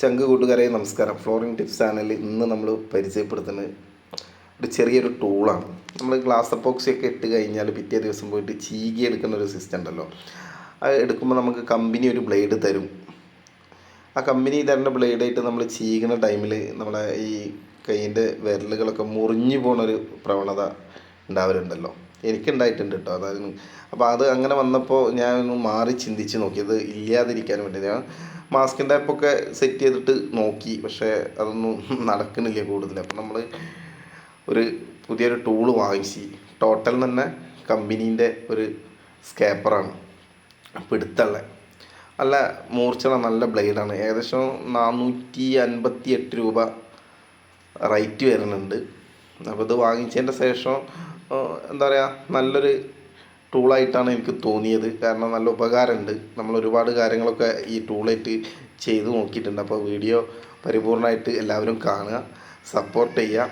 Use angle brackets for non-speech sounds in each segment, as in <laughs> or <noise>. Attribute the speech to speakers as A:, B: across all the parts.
A: ശംഖ് കൂട്ടുകാരെ നമസ്കാരം ഫ്ലോറിംഗ് ടിപ്സ് ചാനലിൽ ഇന്ന് നമ്മൾ പരിചയപ്പെടുത്തുന്ന ഒരു ചെറിയൊരു ടൂളാണ് നമ്മൾ ഗ്ലാസ് അപ്പോക്സി ഒക്കെ ഇട്ട് കഴിഞ്ഞാൽ പിറ്റേ ദിവസം പോയിട്ട് ചീകി എടുക്കുന്ന ഒരു സിസ്റ്റം ഉണ്ടല്ലോ. അത് എടുക്കുമ്പോൾ നമുക്ക് കമ്പനി ഒരു ബ്ലേഡ് തരും. ആ കമ്പനി തരുന്ന ബ്ലേഡായിട്ട് നമ്മൾ ചീകുന്ന ടൈമിൽ നമ്മുടെ ഈ കൈയിന്റെ വിരലുകളൊക്കെ മുറിഞ്ഞു പോണൊരു പ്രവണത ഉണ്ടാവലുണ്ടല്ലോ. എനിക്കുണ്ടായിട്ടുണ്ട് കേട്ടോ അതായത് അപ്പോൾ അത് അങ്ങനെ വന്നപ്പോൾ ഞാൻ ഒന്ന് മാറി ചിന്തിച്ച് നോക്കി. അത് ഇല്ലാതിരിക്കാൻ വേണ്ടി ഞാൻ മാസ്കിന്റെ ആപ്പൊക്കെ സെറ്റ് ചെയ്തിട്ട് നോക്കി. പക്ഷേ അതൊന്നും <laughs> നടക്കുന്നില്ല കൂടുതൽ. അപ്പം നമ്മൾ ഒരു പുതിയൊരു ടൂൾ വാങ്ങിച്ച് ടോട്ടൽ തന്നെ കമ്പനീന്റെ ഒരു സ്കാപ്പറാണ്. പിടുത്തുള്ള നല്ല മൂർച്ചയുള്ള നല്ല ബ്ലേഡാണ്. ഏകദേശം നാനൂറ്റി അൻപത്തി എട്ട് രൂപ റേറ്റ് വരുന്നുണ്ട്. അപ്പോൾ ഇത് വാങ്ങിച്ചതിന്റെ ശേഷം എന്താ പറയുക നല്ലൊരു ടൂളായിട്ടാണ് എനിക്ക് തോന്നിയത്. കാരണം നല്ല ഉപകാരമുണ്ട്. നമ്മൾ ഒരുപാട് കാര്യങ്ങളൊക്കെ ഈ ടൂളായിട്ട് ചെയ്തു നോക്കിയിട്ടുണ്ട്. അപ്പോൾ വീഡിയോ പരിപൂർണമായിട്ട് എല്ലാവരും കാണുക സപ്പോർട്ട് ചെയ്യുക.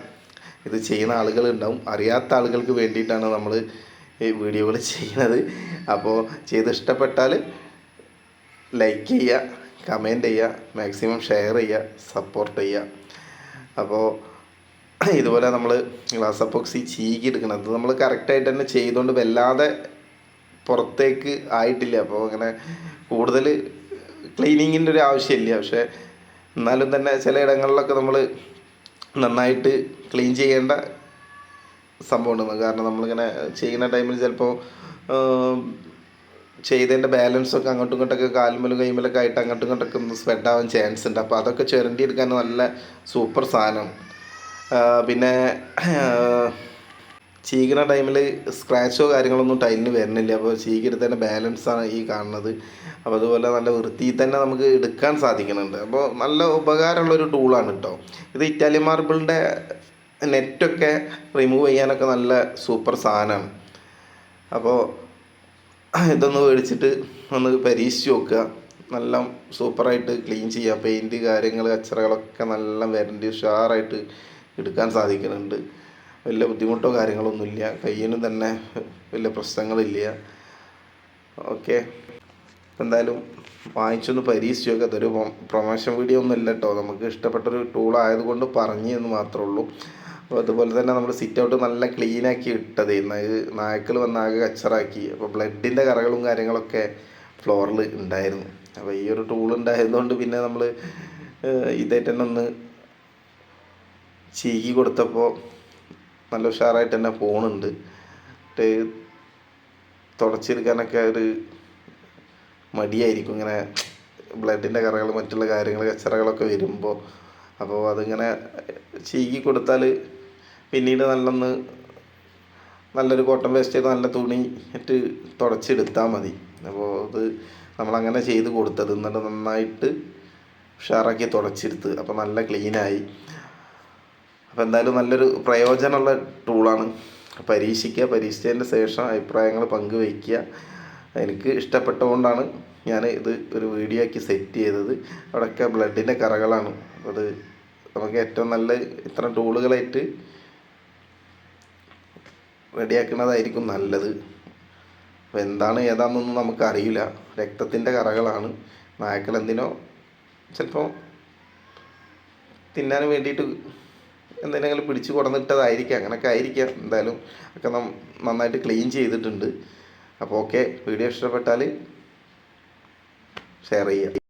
A: ഇത് ചെയ്യുന്ന ആളുകളുണ്ടാവും അറിയാത്ത ആളുകൾക്ക് വേണ്ടിയിട്ടാണ് നമ്മൾ ഈ വീഡിയോകൾ ചെയ്യുന്നത്. അപ്പോൾ ചെയ്ത് ഇഷ്ടപ്പെട്ടാൽ ലൈക്ക് ചെയ്യുക കമന്റ് ചെയ്യുക മാക്സിമം ഷെയർ ചെയ്യുക സപ്പോർട്ട് ചെയ്യുക. അപ്പോൾ ഇതുപോലെ നമ്മൾ ഗ്ലാസ് അപ്പോക്സി ചീകി എടുക്കണം. അത് നമ്മൾ കറക്റ്റായിട്ട് തന്നെ ചെയ്തുകൊണ്ട് വല്ലാതെ പുറത്തേക്ക് ആയിട്ടില്ല. അപ്പോൾ അങ്ങനെ കൂടുതൽ ക്ലീനിങ്ങിന്റെ ഒരു ആവശ്യമില്ല. പക്ഷേ എന്നാലും തന്നെ ചില ഇടങ്ങളിലൊക്കെ നമ്മൾ നന്നായിട്ട് ക്ലീൻ ചെയ്യേണ്ട സംഭവമുണ്ടെന്ന് കാരണം നമ്മളിങ്ങനെ ചെയ്യുന്ന ടൈമിൽ ചിലപ്പോൾ ചെയ്തതിന്റെ ബാലൻസൊക്കെ അങ്ങോട്ടും ഇങ്ങോട്ടൊക്കെ കാലുമലും കൈമലൊക്കെ ആയിട്ട് അങ്ങോട്ടും ഇങ്ങോട്ടൊക്കെ ഒന്ന് സ്പ്രെഡ് ആവാൻ ചാൻസ് ഉണ്ട്. അപ്പോൾ അതൊക്കെ ചുരണ്ടിയെടുക്കാൻ നല്ല സൂപ്പർ സാധനമാണ്. പിന്നെ ചീകണ ടൈമിൽ സ്ക്രാച്ചോ കാര്യങ്ങളൊന്നും ടൈലിന് വരുന്നില്ല അപ്പോൾ ചീകിയെടുത്തതിന്റെ ബാലൻസ് ആണ് ഈ കാണുന്നത്. അപ്പോൾ അതുപോലെ നല്ല വൃത്തിയിൽ തന്നെ നമുക്ക് എടുക്കാൻ സാധിക്കുന്നുണ്ട്. അപ്പോൾ നല്ല ഉപകാരമുള്ളൊരു ടൂളാണ് കേട്ടോ ഇത് ഇറ്റാലിയൻ മാർബിളിന്റെ നെറ്റൊക്കെ റിമൂവ് ചെയ്യാനൊക്കെ നല്ല സൂപ്പർ സാധനമാണ്. അപ്പോൾ ഇതൊന്ന് മേടിച്ചിട്ട് ഒന്ന് പരീക്ഷിച്ച് നോക്കുക. നല്ല സൂപ്പറായിട്ട് ക്ലീൻ ചെയ്യുക. പെയിന്റ് കാര്യങ്ങൾ അച്ചറകളൊക്കെ നല്ല വരണ്ടി ഉഷാറായിട്ട് എടുക്കാൻ സാധിക്കുന്നുണ്ട്. വലിയ ബുദ്ധിമുട്ടോ കാര്യങ്ങളൊന്നുമില്ല കയ്യിന് തന്നെ വലിയ പ്രശ്നങ്ങളില്ല. ഓക്കെ. എന്തായാലും വാങ്ങിച്ചൊന്ന് പരീക്ഷിച്ച് നോക്കുക അതൊരു പ്രൊമോഷൻ വീഡിയോ ഒന്നും ഇല്ല കേട്ടോ. നമുക്ക് ഇഷ്ടപ്പെട്ടൊരു ടൂൾ ആയതുകൊണ്ട് പറഞ്ഞു എന്ന് മാത്രമേ ഉള്ളൂ. അപ്പോൾ അതുപോലെ തന്നെ നമ്മൾ സിറ്റ് ഔട്ട് നല്ല ക്ലീനാക്കി ഇട്ടത്. നായ്ക്കൾ വന്നാകെ കച്ചറാക്കി. അപ്പോൾ ബ്ലഡിന്റെ കറകളും കാര്യങ്ങളൊക്കെ ഫ്ലോറിൽ ഉണ്ടായിരുന്നു. അപ്പോൾ ഈ ഒരു ടൂൾ ഉണ്ടായതുകൊണ്ട് പിന്നെ നമ്മൾ ഇതായിട്ട് തന്നെ ഒന്ന് ചീകി കൊടുത്തപ്പോൾ നല്ല ഉഷാറായിട്ട് തന്നെ പോകുന്നുണ്ട് തുടച്ചെടുക്കാനൊക്കെ ഒരു മടിയായിരിക്കും. ഇങ്ങനെ ബ്ലഡിന്റെ കറകൾ മറ്റുള്ള കാര്യങ്ങൾ കച്ചറകളൊക്കെ വരുമ്പോൾ അപ്പോൾ അതിങ്ങനെ ചീകി കൊടുത്താൽ പിന്നീട് നല്ലൊന്ന് നല്ലൊരു കോട്ടൺ വേസ്റ്റ് ചെയ്ത് നല്ല തുണി ഇട്ട് തുടച്ചെടുത്താൽ മതി. അപ്പോൾ അത് നമ്മളങ്ങനെ ചെയ്ത് കൊടുത്തത്. എന്നിട്ട് നന്നായിട്ട് ഉഷാറാക്കി തുടച്ചെടുത്ത്. അപ്പോൾ നല്ല ക്ലീനായി. അപ്പോൾ എന്തായാലും നല്ലൊരു പ്രയോജനമുള്ള ടൂളാണ് പരീക്ഷിക്കുക പരീക്ഷിച്ചതിന്റെ ശേഷം അഭിപ്രായങ്ങൾ പങ്കുവയ്ക്കുക. എനിക്ക് ഇഷ്ടപ്പെട്ടുകൊണ്ടാണ് ഞാൻ ഇത് ഒരു വീഡിയോ ആക്കി സെറ്റ് ചെയ്തത്. അവിടെയൊക്കെ ബ്ലഡിന്റെ കറകളാണ്. അത് നമുക്ക് ഏറ്റവും നല്ല ഇത്തരം ടൂളുകളായിട്ട് റെഡിയാക്കുന്നതായിരിക്കും നല്ലത്. അപ്പോൾ എന്താണ് ഏതാണെന്നൊന്നും നമുക്കറിയില്ല. രക്തത്തിന്റെ കറകളാണ്. നായ്ക്കൾ എന്തിനോ ചിലപ്പോൾ തിന്നാൻ വേണ്ടിയിട്ട് എന്തെങ്കിലും പിടിച്ച് കൊടുന്നിട്ടതായിരിക്കാം. അങ്ങനെയൊക്കെ ആയിരിക്കാം. എന്തായാലും ഒക്കെ നന്നായിട്ട് ക്ലീൻ ചെയ്തിട്ടുണ്ട്. അപ്പോൾ ഓക്കെ. വീഡിയോ ഇഷ്ടപ്പെട്ടാൽ ഷെയർ ചെയ്യുക.